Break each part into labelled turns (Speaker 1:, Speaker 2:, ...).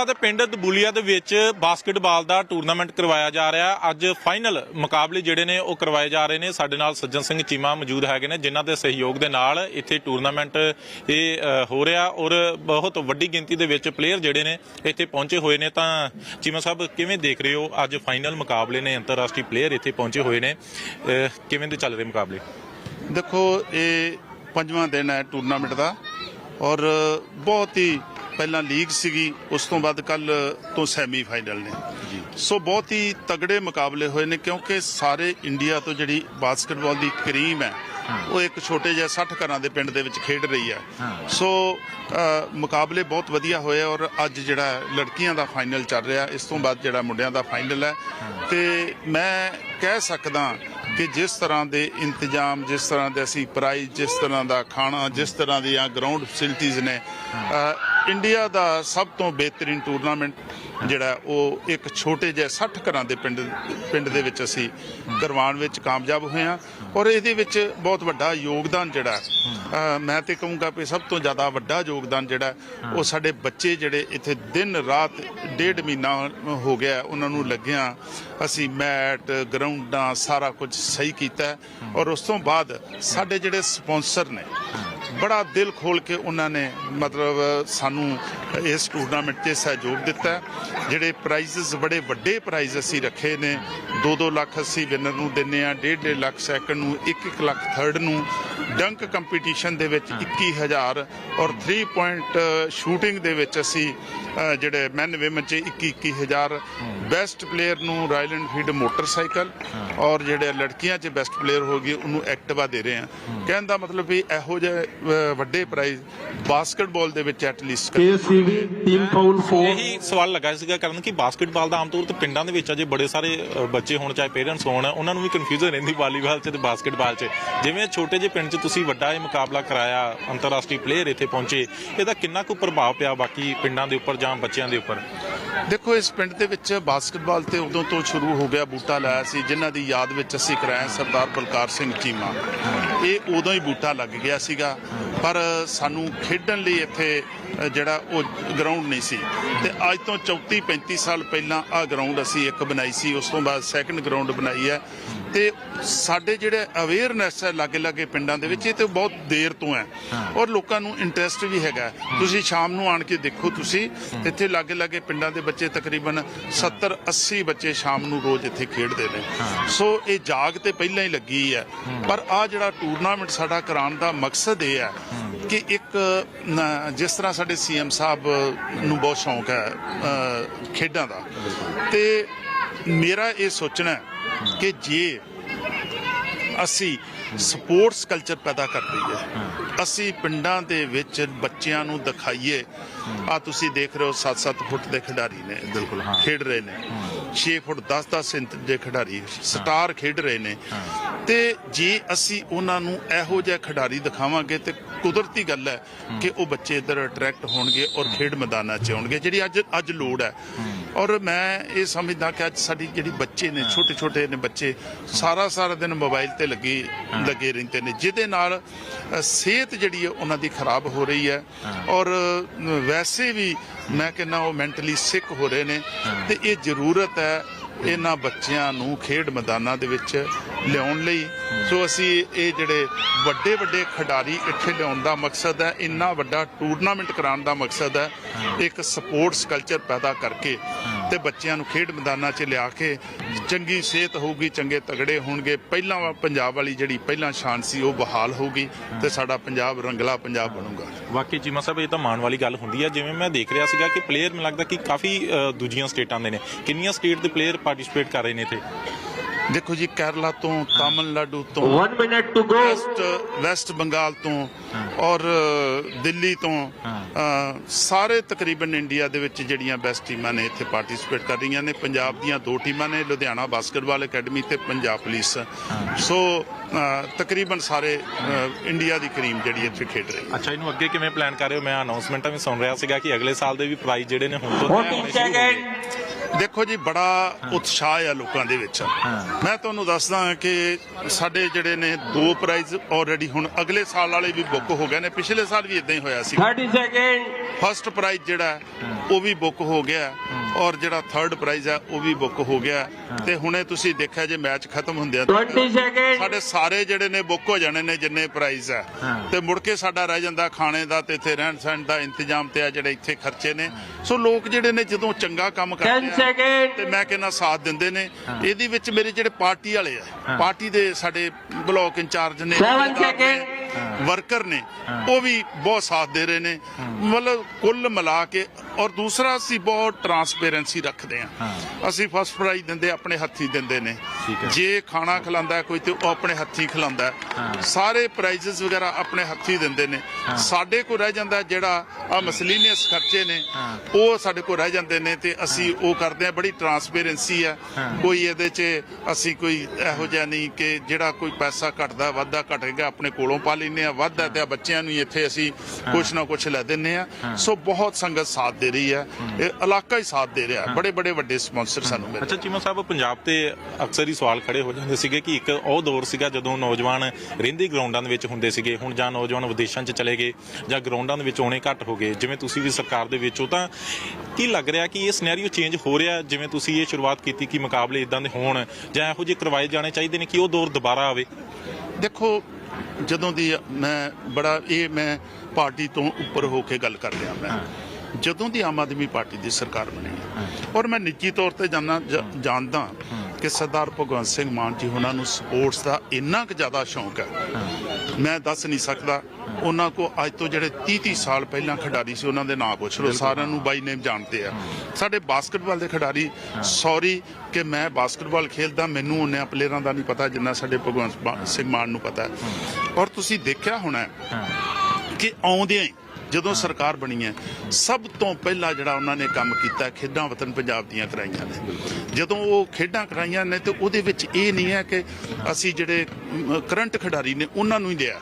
Speaker 1: ਕਲਾਂ ਦੇ ਪਿੰਡ ਦਬੂਲੀਆ ਦੇ ਵਿੱਚ ਬਾਸਕਟਬਾਲ ਦਾ ਟੂਰਨਾਮੈਂਟ ਕਰਵਾਇਆ ਜਾ ਰਿਹਾ। ਅੱਜ ਫਾਈਨਲ ਮੁਕਾਬਲੇ ਜਿਹੜੇ ਨੇ ਉਹ ਕਰਵਾਏ ਜਾ ਰਹੇ ਨੇ। ਸਾਡੇ ਨਾਲ ਸੱਜਣ ਸਿੰਘ ਚੀਮਾ ਮੌਜੂਦ ਹੈਗੇ ਨੇ, ਜਿਨ੍ਹਾਂ ਦੇ ਸਹਿਯੋਗ ਦੇ ਨਾਲ ਇੱਥੇ ਟੂਰਨਾਮੈਂਟ ਇਹ ਹੋ ਰਿਹਾ ਔਰ ਬਹੁਤ ਵੱਡੀ ਗਿਣਤੀ ਦੇ ਵਿੱਚ ਪਲੇਅਰ ਜਿਹੜੇ ਨੇ ਇੱਥੇ ਪਹੁੰਚੇ ਹੋਏ ਨੇ। ਤਾਂ ਚੀਮਾ ਸਾਹਿਬ, ਕਿਵੇਂ ਦੇਖ ਰਹੇ ਹੋ ਅੱਜ ਫਾਈਨਲ ਮੁਕਾਬਲੇ ਨੇ? ਅੰਤਰਰਾਸ਼ਟਰੀ ਪਲੇਅਰ ਇੱਥੇ ਪਹੁੰਚੇ ਹੋਏ ਨੇ। ਕਿਵੇਂ ਦੇ ਚੱਲ ਰਹੇ ਮੁਕਾਬਲੇ?
Speaker 2: ਦੇਖੋ, ਇਹ ਪੰਜਵਾਂ ਦਿਨ ਹੈ ਟੂਰਨਾਮੈਂਟ ਦਾ ਔਰ ਬਹੁਤ ਹੀ ਪਹਿਲਾਂ ਲੀਗ ਸੀਗੀ ਉਸ ਤੋਂ ਬਾਅਦ ਕੱਲ ਤੋਂ ਸੈਮੀ ਫਾਈਨਲ ਨੇ ਸੋ ਬਹੁਤ ਹੀ ਤਗੜੇ ਮੁਕਾਬਲੇ ਹੋਏ ਨੇ ਕਿਉਂਕਿ ਸਾਰੇ ਇੰਡੀਆ ਤੋਂ ਜਿਹੜੀ ਬਾਸਕਟਬਾਲ ਦੀ ਕਰੀਮ ਹੈ ਉਹ ਇੱਕ ਛੋਟੇ ਜਿਹੇ 60 ਘਰਾਂ ਦੇ ਪਿੰਡ ਦੇ ਵਿੱਚ ਖੇਡ ਰਹੀ ਹੈ। ਸੋ ਮੁਕਾਬਲੇ ਬਹੁਤ ਵਧੀਆ ਹੋਏ ਔਰ ਅੱਜ ਜਿਹੜਾ ਲੜਕੀਆਂ ਦਾ ਫਾਈਨਲ ਚੱਲ ਰਿਹਾ ਇਸ ਤੋਂ ਬਾਅਦ ਜਿਹੜਾ ਮੁੰਡਿਆਂ ਦਾ ਫਾਈਨਲ ਹੈ। ਤੇ ਮੈਂ ਕਹਿ ਸਕਦਾ ਕਿ ਜਿਸ ਤਰ੍ਹਾਂ ਦੇ ਇੰਤਜ਼ਾਮ ਜਿਸ ਤਰ੍ਹਾਂ ਦੇ ਅਸੀਂ ਪ੍ਰਾਈਜ਼ ਜਿਸ ਤਰ੍ਹਾਂ ਦਾ ਖਾਣਾ ਜਿਸ ਤਰ੍ਹਾਂ ਦੀਆਂ ਗਰਾਊਂਡ ਫੈਸਿਲਿਟੀਆਂ ਨੇ ਇੰਡੀਆ ਦਾ ਸਭ ਤੋਂ ਬਿਹਤਰੀਨ ਟੂਰਨਾਮੈਂਟ ਜਿਹੜਾ ਉਹ ਇੱਕ ਛੋਟੇ ਜਿਹੇ 60 ਘਰਾਂ ਦੇ ਪਿੰਡ ਪਿੰਡ ਦੇ ਵਿੱਚ ਅਸੀਂ ਕਰਵਾਉਣ ਵਿੱਚ ਕਾਮਯਾਬ ਹੋਏ ਹਾਂ ਔਰ ਇਹਦੇ ਵਿੱਚ ਬਹੁਤ ਵੱਡਾ ਯੋਗਦਾਨ ਜਿਹੜਾ ਮੈਂ ਤੇ ਕਹੂੰਗਾ ਕਿ ਸਭ ਤੋਂ ਜ਼ਿਆਦਾ ਵੱਡਾ ਯੋਗਦਾਨ ਜਿਹੜਾ ਉਹ ਸਾਡੇ ਬੱਚੇ ਜਿਹੜੇ ਇੱਥੇ ਦਿਨ ਰਾਤ ਡੇਢ ਮਹੀਨਾ ਹੋ ਗਿਆ ਉਹਨਾਂ ਨੂੰ ਲੱਗਿਆ ਅਸੀਂ ਮੈਟ, ਗਰਾਊਂਡਾਂ ਸਾਰਾ ਕੁਝ ਸਹੀ ਕੀਤਾ ਔਰ ਉਸ ਤੋਂ ਬਾਅਦ ਸਾਡੇ ਜਿਹੜੇ ਸਪਾਂਸਰ ਨੇ ਬੜਾ ਦਿਲ ਖੋਲ ਕੇ ਉਹਨਾਂ ਨੇ ਮਤਲਬ ਸਾਨੂੰ ਇਸ ਟੂਰਨਾਮੈਂਟ 'ਚ ਸਹਿਯੋਗ ਦਿੱਤਾ। ਜਿਹੜੇ ਪ੍ਰਾਈਜ਼ਸ ਬੜੇ ਵੱਡੇ ਪ੍ਰਾਈਜ਼ ਅਸੀਂ ਰੱਖੇ ਨੇ। 2-2 ਲੱਖ ਅਸੀਂ ਵਿਨਰ ਨੂੰ ਦਿੰਨੇ ਆ 1.5 ਲੱਖ ਸੈਕੰਡ ਨੂੰ 1-1 ਲੱਖ ਥਰਡ ਨੂੰ। ਡੰਕ ਕੰਪੀਟੀਸ਼ਨ ਦੇ ਵਿੱਚ 21000 ਔਰ 3 ਪੁਆਇੰਟ ਸ਼ੂਟਿੰਗ ਦੇ ਵਿੱਚ ਅਸੀਂ ਜਿਹੜੇ ਮੈਨ ਵਿਮਨ 'ਚ 21-21000 ਬੈਸਟ ਪਲੇਅਰ ਨੂੰ ਰਾਇਲ ਐਨਫੀਲਡ ਮੋਟਰਸਾਈਕਲ ਔਰ ਜਿਹੜੇ ਲੜਕੀਆਂ 'ਚ ਬੈਸਟ ਪਲੇਅਰ ਹੋਗੀ ਉਹਨੂੰ ਐਕਟਿਵਾ ਦੇ ਰਹੇ ਆ। ਕਹਿਣ ਦਾ ਮਤਲਬ ਵੀ ਇਹੋ ਜਿਹੇ ਵੱਡੇ ਪ੍ਰਾਈਜ਼ ਬਾਸਕਟਬਾਲ ਦੇ ਵਿੱਚ at least
Speaker 3: KCB team foul four.
Speaker 1: ਇਹੀ ਸਵਾਲ ਲੱਗਾ ਸੀਗਾ ਕਰਨ ਕਿ ਬਾਸਕਟਬਾਲ ਦਾ ਆਮ ਤੌਰ ਤੇ ਪਿੰਡਾਂ ਦੇ ਵਿੱਚ ਅਜੇ ਬੜੇ ਸਾਰੇ ਬੱਚੇ ਹੋਣ ਚਾਹੇ ਪੇਰੈਂਟਸ ਹੋਣ ਉਹਨਾਂ ਨੂੰ ਵੀ ਕਨਫਿਊਜ਼ਨ ਰਹਿੰਦੀ ਵਾਲੀਬਾਲ 'ਚ ਤੇ ਬਾਸਕਟਬਾਲ 'ਚ। ਜਿਵੇਂ ਛੋਟੇ ਜਿਹੇ ਪਿੰਡ 'ਚ ਤੁਸੀਂ ਵੱਡਾ ਇਹ ਮੁਕਾਬਲਾ ਕਰਾਇਆ ਅੰਤਰਰਾਸ਼ਟਰੀ ਪਲੇਅਰ ਇੱਥੇ ਪਹੁੰਚੇ ਇਹਦਾ ਕਿੰਨਾ ਕੁ ਪ੍ਰਭਾਵ ਪਿਆ ਬਾਕੀ ਪਿੰਡਾਂ ਦੇ ਉੱਪਰ ਜਾਂ ਬੱਚਿਆਂ ਦੇ ਉੱਪਰ?
Speaker 2: ਦੇਖੋ, ਇਸ ਪਿੰਡ ਦੇ ਵਿੱਚ ਬਾਸਕਟਬਾਲ ਤੇ ਉਦੋਂ ਤੋਂ ਸ਼ੁਰੂ ਹੋ ਗਿਆ ਬੂਟਾ ਲਾਇਆ ਸੀ, ਜਿਨ੍ਹਾਂ ਦੀ ਯਾਦ ਵਿੱਚ ਅਸੀਂ ਕਰਾਇਆ ਸਰਦਾਰ ਬਲਕਾਰ ਸਿੰਘ ਚੀਮਾ। ਇਹ ਉਦੋਂ ਹੀ ਬੂਟਾ ਲੱਗ ਗਿਆ ਸੀਗਾ, ਪਰ ਸਾਨੂੰ ਖੇਡਣ ਲਈ ਇੱਥੇ ਜਿਹੜਾ ਉਹ ਗਰਾਊਂਡ ਨਹੀਂ ਸੀ। ਤੇ ਅੱਜ ਤੋਂ 34 35 ਸਾਲ ਪਹਿਲਾਂ ਆਹ ਗਰਾਊਂਡ ਅਸੀਂ ਇੱਕ ਬਣਾਈ ਸੀ। ਉਸ ਤੋਂ ਬਾਅਦ ਸੈਕੰਡ ਗਰਾਊਂਡ ਬਣਾਈ ਹੈ। ਤੇ ਸਾਡੇ ਜਿਹੜੇ ਅਵੇਅਰਨੈਸ ਹੈ ਲਾਗੇ ਲਾਗੇ ਪਿੰਡਾਂ ਦੇ ਵਿੱਚ ਇਹ ਤੇ ਬਹੁਤ ਦੇਰ ਤੋਂ ਹੈ। ਔਰ ਲੋਕਾਂ ਨੂੰ ਇੰਟਰਸਟ ਵੀ ਹੈਗਾ ਤੁਸੀਂ ਸ਼ਾਮ ਨੂੰ ਆਣ ਕੇ ਦੇਖੋ ਤੁਸੀਂ ਇੱਥੇ ਲਾਗੇ ਲਾਗੇ ਪਿੰਡਾਂ ਦੇ ਬੱਚੇ ਤਕਰੀਬਨ 70 80 ਬੱਚੇ ਸ਼ਾਮ ਨੂੰ ਰੋਜ਼ ਇੱਥੇ ਖੇਡਦੇ ਨੇ। ਸੋ ਇਹ ਜਾਗ ਤੇ ਪਹਿਲਾਂ ਹੀ ਲੱਗੀ ਹੈ। ਪਰ ਆ ਜਿਹੜਾ ਟੂਰਨਾਮੈਂਟ ਸਾਡਾ ਕਰਾਉਣ ਦਾ ਮਕਸਦ ਇਹ ਹੈ। ਕਿ ਇੱਕ ਜਿਸ ਤਰ੍ਹਾਂ ਸਾਡੇ ਸੀਐਮ ਸਾਹਿਬ ਨੂੰ ਬਹੁਤ ਸ਼ੌਂਕ ਹੈ ਖੇਡਾਂ ਦਾ। ਤੇ ਮੇਰਾ ਇਹ ਸੋਚਣਾ ਹੈ ਕਿ ਜੇ ਅਸੀਂ ਸਪੋਰਟਸ ਕਲਚਰ ਪੈਦਾ ਕਰ ਦਈਏ ਅਸੀਂ ਪਿੰਡਾਂ ਦੇ ਵਿੱਚ ਬੱਚਿਆਂ ਨੂੰ ਦਿਖਾਈਏ। ਆ ਤੁਸੀਂ ਦੇਖ ਰਹੇ ਹੋ 7-7 ਫੁੱਟ ਦੇ ਖਿਡਾਰੀ ਨੇ
Speaker 1: ਬਿਲਕੁਲ, ਹਾਂ।
Speaker 2: ਖੇਡ ਰਹੇ ਨੇ। 6 ਫੁੱਟ 10-10 ਇੰਚ ਦੇ ਖਿਡਾਰੀ ਸਟਾਰ ਖੇਡ ਰਹੇ ਨੇ। ਤੇ ਜੇ ਅਸੀਂ ਉਹਨਾਂ ਨੂੰ ਇਹੋ ਜਿਹਾ ਖਿਡਾਰੀ ਦਿਖਾਵਾਂਗੇ ਤੇ ਕੁਦਰਤੀ ਗੱਲ ਹੈ ਕਿ ਉਹ ਬੱਚੇ ਇੱਧਰ ਅਟਰੈਕਟ ਹੋਣਗੇ ਔਰ ਖੇਡ ਮੈਦਾਨਾਂ 'ਚ ਆਉਣਗੇ ਜਿਹੜੀ ਅੱਜ ਅੱਜ ਲੋੜ ਹੈ। ਔਰ ਮੈਂ ਇਹ ਸਮਝਦਾ ਕਿ ਅੱਜ ਸਾਡੀ ਜਿਹੜੀ ਬੱਚੇ ਨੇ ਛੋਟੇ ਛੋਟੇ ਨੇ ਬੱਚੇ ਸਾਰਾ ਸਾਰਾ ਦਿਨ ਮੋਬਾਈਲ ਤੇ ਲੱਗੇ ਲੱਗੇ ਰਹਿੰਦੇ ਨੇ ਜਿਹਦੇ ਨਾਲ ਸਿਹਤ ਜਿਹੜੀ ਹੈ ਉਹਨਾਂ ਦੀ ਖਰਾਬ ਹੋ ਰਹੀ ਹੈ। ਔਰ ਵੈਸੇ ਵੀ ਮੈਂ ਕਹਿੰਦਾ ਉਹ ਮੈਂਟਲੀ ਸਿਕ ਹੋ ਰਹੇ ਨੇ ਤੇ ਇਹ ਜ਼ਰੂਰਤ ਹੈ ਇਹਨਾਂ ਬੱਚਿਆਂ ਨੂੰ ਖੇਡ ਮੈਦਾਨਾਂ ਦੇ ਵਿੱਚ ਲਿਆਉਣ ਲਈ। ਸੋ ਅਸੀਂ ਇਹ ਜਿਹੜੇ ਵੱਡੇ ਵੱਡੇ ਖਿਡਾਰੀ ਇੱਥੇ ਲਿਆਉਣ ਦਾ ਮਕਸਦ ਹੈ, ਇੰਨਾ ਵੱਡਾ ਟੂਰਨਾਮੈਂਟ ਕਰਾਉਣ ਦਾ ਮਕਸਦ ਹੈ, ਇੱਕ ਸਪੋਰਟਸ ਕਲਚਰ ਪੈਦਾ ਕਰਕੇ ਤੇ ਬੱਚਿਆਂ ਨੂੰ ਖੇਡ ਮੈਦਾਨਾਂ 'ਚ ਲਿਆ ਕੇ ਚੰਗੀ ਸਿਹਤ ਹੋਊਗੀ, ਚੰਗੇ ਤਗੜੇ ਹੋਣਗੇ। ਪਹਿਲਾਂ ਪੰਜਾਬ ਵਾਲੀ ਜਿਹੜੀ ਪਹਿਲਾਂ ਸ਼ਾਨ ਸੀ, ਉਹ ਬਹਾਲ ਹੋਊਗੀ ਤੇ ਸਾਡਾ ਪੰਜਾਬ ਰੰਗਲਾ ਪੰਜਾਬ ਬਣੂਗਾ।
Speaker 1: ਵਾਕਈ ਚੀਮਾ ਸਾਹਿਬ, ਇਹ ਤਾਂ ਮਾਣ ਵਾਲੀ ਗੱਲ ਹੁੰਦੀ ਹੈ ਜਿਵੇਂ ਮੈਂ ਦੇਖ ਰਿਹਾ ਸੀਗਾ ਕਿ ਪਲੇਅਰ ਮੈਨੂੰ ਲੱਗਦਾ ਕਿ ਕਾਫੀ ਦੂਜੀਆਂ ਸਟੇਟਾਂ ਦੇ ਨੇ। ਕਿੰਨੀਆਂ ਸਟੇਟ ਦੇ ਪਲੇਅਰ ਪਾਰਟਿਸਿਪੇਟ ਕਰ ਰਹੇ ਨੇ ਇੱਥੇ?
Speaker 2: ਦੇਖੋ ਜੀ ਕੇਰਲਾ ਤੋਂ ਤਾਮਿਲਨਾਡੂ ਤੋਂ
Speaker 3: One minute to go.
Speaker 2: West West Bengal ਤੋਂ ਔਰ ਦਿੱਲੀ ਤੋਂ ਸਾਰੇ ਤਕਰੀਬਨ ਇੰਡੀਆ ਦੇ ਵਿੱਚ ਜਿਹੜੀਆਂ ਬੈਸਟ ਟੀਮਾਂ ਨੇ ਇੱਥੇ ਪਾਰਟਿਸਿਪੇਟ ਕਰ ਰਹੀਆਂ ਨੇ। ਪੰਜਾਬ ਦੀਆਂ ਦੋ ਟੀਮਾਂ ਨੇ ਲੁਧਿਆਣਾ ਬਾਸਕਟਬਾਲ ਅਕੈਡਮੀ ਤੇ ਪੰਜਾਬ ਪੁਲਿਸ ਸੋ ਤਕਰੀਬਨ ਸਾਰੇ ਇੰਡੀਆ ਦੀ ਕਰੀਮ ਜਿਹੜੀ ਇੱਥੇ ਖੇਡ ਰਹੀ ਹੈ।
Speaker 1: ਅੱਛਾ ਇਹਨੂੰ ਅੱਗੇ ਕਿਵੇਂ ਪਲਾਨ ਕਰ ਰਹੇ ਹੋ? ਮੈਂ ਅਨਾਉਂਸਮੈਂਟਾਂ ਵੀ ਸੁਣ ਰਿਹਾ ਸੀਗਾ ਕਿ ਅਗਲੇ ਸਾਲ ਦੇ ਵੀ ਪ੍ਰਾਈਜ਼ ਜਿਹੜੇ ਨੇ ਹੁਣ ਤੋਂ ਤੈਅ ਹੋਣੇ
Speaker 3: 14
Speaker 1: ਸ਼ੁਰੂ ਹੋ ਗਏ।
Speaker 3: seconds.
Speaker 2: ਦੇਖੋ ਜੀ ਬੜਾ ਉਤਸ਼ਾਹ ਆ ਲੋਕਾਂ ਦੇ ਵਿੱਚ। ਮੈਂ ਤੁਹਾਨੂੰ ਦੱਸਦਾ ਕਿ ਸਾਡੇ ਜਿਹੜੇ ਨੇ ਦੋ ਪ੍ਰਾਈਜ਼ ਆਲਰੇਡੀ ਹੁਣ ਅਗਲੇ ਸਾਲ ਵਾਲੇ ਵੀ ਬੁੱਕ ਹੋ ਗਏ ਨੇ। ਪਿਛਲੇ ਸਾਲ ਵੀ ਇਦਾਂ ਹੀ ਹੋਇਆ ਸੀ।
Speaker 3: 30 seconds.
Speaker 2: ਫਸਟ ਪ੍ਰਾਈਜ਼ ਜਿਹੜਾ ਉਹ ਵੀ ਬੁੱਕ ਹੋ ਗਿਆ। ਔਰ ਜਿਹੜਾ ਥਰਡ ਪ੍ਰਾਈਜ਼ ਹੈ ਉਹ ਵੀ ਬੁੱਕ ਹੋ ਗਿਆ। ਤੇ ਹੁਣੇ ਤੁਸੀਂ ਦੇਖਿਆ ਜੇ ਮੈਚ ਖਤਮ ਹੁੰਦਿਆਂ
Speaker 3: 20 seconds.
Speaker 2: ਸਾਡੇ ਸਾਰੇ ਜਿਹੜੇ ਨੇ ਬੁੱਕ ਹੋ ਜਾਣੇ ਨੇ ਜਿੰਨੇ ਪ੍ਰਾਈਜ਼ ਆ ਤੇ ਮੁੜ ਕੇ ਸਾਡਾ ਰਹਿ ਜਾਂਦਾ ਖਾਣੇ ਦਾ ਤੇ ਇੱਥੇ ਰਹਿਣ ਸਹਿਣ ਦਾ ਇੰਤਜ਼ਾਮ ਤੇ ਆ ਜਿਹੜੇ ਇੱਥੇ ਖਰਚੇ ਨੇ। ਸੋ ਲੋਕ ਜਿਹੜੇ ਨੇ ਜਦੋਂ ਚੰਗਾ ਕੰਮ
Speaker 3: 10
Speaker 2: ਕਰਦੇ ਆ ਤੇ. ਮੈਂ ਕਹਿੰਦਾ ਸਾਥ ਦਿੰਦੇ ਨੇ। ਇਹਦੇ ਵਿੱਚ ਮੇਰੇ ਜਿਹੜੇ ਪਾਰਟੀ ਵਾਲੇ ਆ ਪਾਰਟੀ ਦੇ ਸਾਡੇ ਬਲਾਕ ਇੰਚਾਰਜ ਨੇ, ਵਰਕਰ ਨੇ ਉਹ ਵੀ ਬਹੁਤ ਸਾਥ ਦੇ ਰਹੇ ਨੇ। ਮਤਲਬ ਕੁੱਲ ਮਿਲਾ ਕੇ ਔਰ ਦੂਸਰਾ ਅਸੀਂ ਬਹੁਤ ਟਰਾਂਸਪੇਰੈਂਸੀ ਰੱਖਦੇ ਆ ਅਸੀਂ ਫਸਟ ਪ੍ਰਾਈਜ਼ ਦਿੰਦੇ ਆਪਣੇ ਹੱਥੀ ਦਿੰਦੇ ਨੇ। ਜੇ ਖਾਣਾ ਖਿਲਾਉਂਦਾ ਹੈ ਕੋਈ ਤੇ ਉਹ ਆਪਣੇ ਹੱਥੀ ਖਿਲਾਉਂਦਾ ਹੈ। ਸਾਰੇ ਪ੍ਰਾਈਜ਼ਸ ਵਗੈਰਾ ਆਪਣੇ ਹੱਥੀ ਦਿੰਦੇ ਨੇ। ਸਾਡੇ ਕੋਲ ਰਹਿ ਜਾਂਦਾ ਜਿਹੜਾ ਆ ਮਸਲੀਨੀਅਸ ਖਰਚੇ ਨੇ ਉਹ ਸਾਡੇ ਕੋਲ ਰਹਿ ਜਾਂਦੇ ਨੇ ਤੇ ਅਸੀਂ ਉਹ ਕਰਦੇ ਆ ਬੜੀ ਟਰਾਂਸਪੇਰੈਂਸੀ ਆ ਕੋਈ ਇਹਦੇ 'ਚ ਅਸੀਂ ਕੋਈ ਇਹੋ ਜਿਹਾ ਨਹੀਂ ਕਿ ਜਿਹੜਾ ਕੋਈ ਪੈਸਾ ਘਟਦਾ ਵਾਧਾ ਘਟੇਗਾ ਆਪਣੇ ਕੋਲੋਂ ਪਾ ਲੈਂਦੇ ਆ ਵਾਧਾ ਤੇ ਬੱਚਿਆਂ ਨੂੰ ਹੀ ਇੱਥੇ ਅਸੀਂ ਕੁਛ ਨਾ ਕੁਛ ਲੈ ਦਿੰਨੇ ਆ ਸੋ ਬਹੁਤ ਸੰਗਤ ਸਾਥ ਦੇ ਰਹੀ ਹੈ। ਇਹ ਇਲਾਕਾ ਹੀ ਸਾਥ ਦੇ ਰਿਹਾ ਬੜੇ ਬੜੇ ਵੱਡੇ ਸਪਾਂਸਰ ਸਾਨੂੰ ਮਿਲ
Speaker 1: ਅੱਛਾ ਚੀਮਾ ਸਾਹਿਬ ਪੰਜਾਬ ਤੇ ਅਕਸਰ ਹੀ ਸਵਾਲ ਖੜੇ ਹੋ ਜਾਂਦੇ ਸੀਗੇ ਕਿ ਇੱਕ ਉਹ ਦੌਰ ਸੀਗਾ ਜਦੋਂ ਨੌਜਵਾਨ ਰਹਿੰਦੇ ਗਰਾਊਂਡਾਂ ਦੇ ਵਿੱਚ ਹੁੰਦੇ ਸੀਗੇ। ਹੁਣ ਜਾਂ ਨੌਜਵਾਨ ਵਿਦੇਸ਼ਾਂ 'ਚ ਚਲੇ ਗਏ ਜਾਂ ਗਰਾਊਂਡਾਂ ਦੇ ਵਿੱਚ ਆਉਣੇ ਘੱਟ ਹੋ ਗਏ। ਜਿਵੇਂ ਤੁਸੀਂ ਵੀ ਸਰਕਾਰ ਦੇ ਵਿੱਚ ਹੋ ਤਾਂ ਕੀ ਲੱਗ ਰਿਹਾ ਕਿ ਇਹ ਸਿਨੈਰੀਓ ਚੇਂਜ ਹੋ ਰਿਹਾ? ਜਿਵੇਂ ਤੁਸੀਂ ਇਹ ਸ਼ੁਰੂਆਤ ਕੀਤੀ ਕਿ ਮੁਕਾਬਲੇ ਇਦਾਂ ਦੇ ਹੋਣ ਜਾਂ ਇਹੋ ਜਿਹੇ ਕਰਵਾਏ ਜਾਣੇ ਚਾਹੀਦੇ ਨੇ ਕਿ ਉਹ ਦੌਰ ਦੁਬਾਰਾ ਆਵੇ?
Speaker 2: ਦੇਖੋ ਜਦੋਂ ਦੀ ਮੈਂ ਬੜਾ ਇਹ ਮੈਂ ਪਾਰਟੀ ਤੋਂ ਉੱਪਰ ਹੋ ਕੇ ਗੱਲ ਕਰ ਰਿਹਾ ਮੈਂ। ਜਦੋਂ ਦੀ ਆਮ ਆਦਮੀ ਪਾਰਟੀ ਦੀ ਸਰਕਾਰ ਬਣੀ ਹੈ। ਔਰ ਮੈਂ ਨਿੱਜੀ ਤੌਰ ਤੇ ਜਾਣਦਾ ਜਾਣਦਾ ਕਿ ਸਰਦਾਰ ਭਗਵੰਤ ਸਿੰਘ ਮਾਨ ਜੀ ਉਹਨਾਂ ਨੂੰ ਸਪੋਰਟਸ ਦਾ ਇੰਨਾ ਕੁ ਜ਼ਿਆਦਾ ਸ਼ੌਂਕ ਹੈ। ਮੈਂ ਦੱਸ ਨਹੀਂ ਸਕਦਾ। ਉਹਨਾਂ ਕੋ ਅੱਜ ਤੋਂ ਜਿਹੜੇ 30 30 ਸਾਲ ਪਹਿਲਾਂ ਖਿਡਾਰੀ ਸੀ ਉਹਨਾਂ ਦੇ ਨਾਂ ਪੁੱਛ ਲਓ। ਸਾਰਿਆਂ ਨੂੰ ਬਾਈ ਨੇਮ ਜਾਣਦੇ ਆ। ਸਾਡੇ ਬਾਸਕਟਬਾਲ ਦੇ ਖਿਡਾਰੀ ਸੌਰੀ ਕਿ ਮੈਂ ਬਾਸਕਟਬਾਲ ਖੇਲਦਾ ਮੈਨੂੰ ਉਹਨਾਂ ਪਲੇਅਰਾਂ ਦਾ ਨਹੀਂ ਪਤਾ ਜਿੰਨਾ ਸਾਡੇ ਭਗਵੰਤ ਸਿੰਘ ਮਾਨ ਨੂੰ ਪਤਾ ਔਰ ਤੁਸੀਂ ਦੇਖਿਆ ਹੋਣਾ ਕਿ ਆਉਂਦਿਆਂ ਹੀ ਜਦੋਂ ਸਰਕਾਰ ਬਣੀ ਹੈ ਸਭ ਤੋਂ ਪਹਿਲਾਂ ਜਿਹੜਾ ਉਹਨਾਂ ਨੇ ਕੰਮ ਕੀਤਾ ਖੇਡਾਂ ਵਤਨ ਪੰਜਾਬ ਦੀਆਂ ਕਰਾਈਆਂ ਨੇ। ਜਦੋਂ ਉਹ ਖੇਡਾਂ ਕਰਾਈਆਂ ਨੇ ਤੇ ਉਹਦੇ ਵਿੱਚ ਇਹ ਨਹੀਂ ਹੈ ਕਿ ਅਸੀਂ ਜਿਹੜੇ ਕਰੰਟ ਖਿਡਾਰੀ ਨੇ ਉਹਨਾਂ ਨੂੰ ਹੀ ਲਿਆ।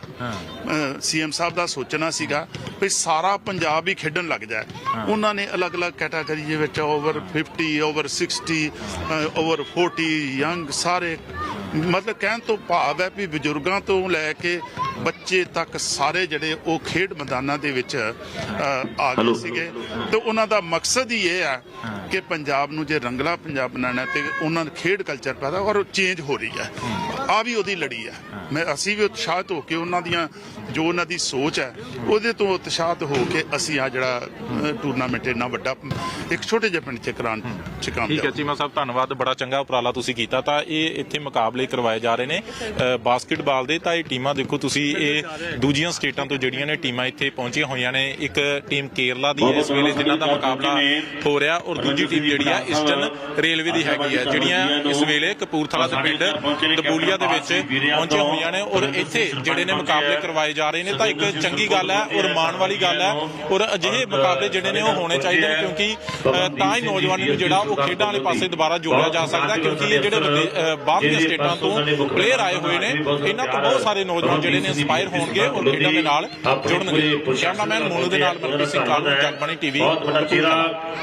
Speaker 2: ਸੀਐਮ ਸਾਹਿਬ ਦਾ ਸੋਚਣਾ ਸੀਗਾ ਵੀ ਸਾਰਾ ਪੰਜਾਬ ਹੀ ਖੇਡਣ ਲੱਗ ਜਾਏ। ਉਹਨਾਂ ਨੇ ਅਲੱਗ-ਅਲੱਗ ਕੈਟਾਗਰੀ ਦੇ ਵਿੱਚ ਓਵਰ 50 ਓਵਰ 60 ਓਵਰ 40 ਯੰਗ ਸਾਰੇ ਮਤਲਬ ਕਹਿਣ ਤੋਂ ਭਾਵ ਹੈ ਵੀ ਬਜ਼ੁਰਗਾਂ ਤੋਂ ਲੈ ਕੇ ਬੱਚੇ ਤੱਕ ਸਾਰੇ ਜਿਹੜੇ ਉਹ ਖੇਡ ਮੈਦਾਨਾਂ ਦੇ ਵਿੱਚ ਆ ਗਏ ਸੀਗੇ। ਤੇ ਉਹਨਾਂ ਦਾ ਮਕਸਦ ਹੀ ਇਹ ਹੈ ਕਿ ਪੰਜਾਬ ਨੂੰ ਜੇ ਰੰਗਲਾ ਪੰਜਾਬ ਬਣਾਉਣਾ ਤੇ ਉਹਨਾਂ ਨੂੰ ਖੇਡ ਕਲਚਰ ਪੈਦਾ ਔਰ ਚੇਂਜ ਹੋ ਰਹੀ ਹੈ। ਆ ਵੀ ਉਹਦੀ ਲੜੀ ਹੈ। ਮੈਂ ਅਸੀਂ ਵੀ ਉਤਸ਼ਾਹਿਤ ਹੋ ਕੇ ਉਹਨਾਂ ਦੀਆਂ ਜੋ ਉਹਨਾਂ ਦੀ ਸੋਚ ਹੈ ਉਹਦੇ ਤੋਂ ਉਤਸ਼ਾਹਿਤ ਹੋ ਕੇ ਅਸੀਂ ਆ ਜਿਹੜਾ ਟੂਰਨਾਮੈਂਟ ਇੰਨਾ ਵੱਡਾ ਇੱਕ ਛੋਟੇ ਜਿਹੇ ਪਿੰਡ ਚ ਕਰਾਂ ਚ
Speaker 1: ਠੀਕ ਹੈ ਚੀਮਾ ਸਾਹਿਬ ਧੰਨਵਾਦ ਬੜਾ ਚੰਗਾ ਉਪਰਾਲਾ ਤੁਸੀਂ ਕੀਤਾ। ਤਾਂ ਇਹ ਇੱਥੇ ਮੁਕਾਬਲੇ ਕਰਵਾਏ ਜਾ ਰਹੇ ਨੇ ਬਾਸਕਟਬਾਲ ਦੇ। ਤਾਂ ਇਹ ਟੀਮਾਂ ਦੇਖੋ ਤੁਸੀਂ ਇਹ ਦੂਜੀਆਂ ਸਟੇਟਾਂ ਤੋਂ ਜਿਹੜੀਆਂ ਨੇ ਟੀਮਾਂ ਇੱਥੇ ਪਹੁੰਚੀਆਂ ਹੋਈਆਂ ਨੇ। ਇੱਕ ਟੀਮ ਕੇਰਲਾ ਦੀ ਹੈ ਇਸ ਵੇਲੇ ਜਿਨ੍ਹਾਂ ਦਾ ਮੁਕਾਬਲਾ ਹੋ ਰਿਹਾ। ਔਰ ਦੂਜੀ ਟੀਮ ਜਿਹੜੀ ਆ ਇਸਟਰਨ ਰੇਲਵੇ ਦੀ ਹੈਗੀ ਆ ਜਿਹੜੀਆਂ ਇਸ ਵੇਲੇ ਕਪੂਰਥਲਾ ਦੇ ਪਿੰਡ ਦਬੂਲੀਆ ਦੇ ਵਿੱਚ ਪਹੁੰਚੀਆਂ ਹੋਈਆਂ ਨੇ ਔਰ ਇੱਥੇ ਜਿਹੜੇ ਨੇ ਮੁਕਾਬਲੇ ਕਰਵਾਏ ਜਾ ਰਹੇ ਨੇ ਤਾਂ ਇੱਕ ਚੰਗੀ ਗੱਲ ਹੈ ਔਰ ਮਾਣ ਵਾਲੀ ਗੱਲ ਹੈ ਔਰ ਅਜਿਹੇ ਮੁਕਾਬਲੇ ਜਿਹੜੇ ਨੇ ਉਹ ਹੋਣੇ ਚਾਹੀਦੇ ਨੇ ਕਿਉਂਕਿ ਤਾਂ ਹੀ ਨੌਜਵਾਨੀ ਨੂੰ ਜਿਹੜਾ ਉਹ ਖੇਡਾਂ ਵਾਲੇ ਪਾਸੇ ਦੁਬਾਰਾ ਜੋੜਿਆ ਜਾ ਸਕਦਾ ਕਿਉਂਕਿ ਇਹ ਜਿਹੜੇ ਬਾਹਰ ਦੀਆਂ ਸਟੇਟਾਂ ਤੋਂ ਪਲੇਅਰ ਆਏ ਹੋਏ ਨੇ ਇਹਨਾਂ ਤੋਂ ਬਹੁਤ ਸਾਰੇ ਨੌਜਵਾਨ ਜਿਹੜੇ ਨੇ ਇੰਸਪਾਇਰ ਹੋਣਗੇ ਔਰ ਖੇਡਾਂ ਦੇ ਨਾਲ ਜੁੜਨਗੇ। ਕੈਮਰਾਮੈਨ ਮੋਨੂ ਦੇ ਨਾਲ ਮਨਪ੍ਰੀਤ ਸਿੰਘ ਕਾਲੂ ਜਗਬਾਣੀ ਟੀਵੀ
Speaker 4: ਬਹੁਤ ਵੱਡਾ ਚਿਹਰਾ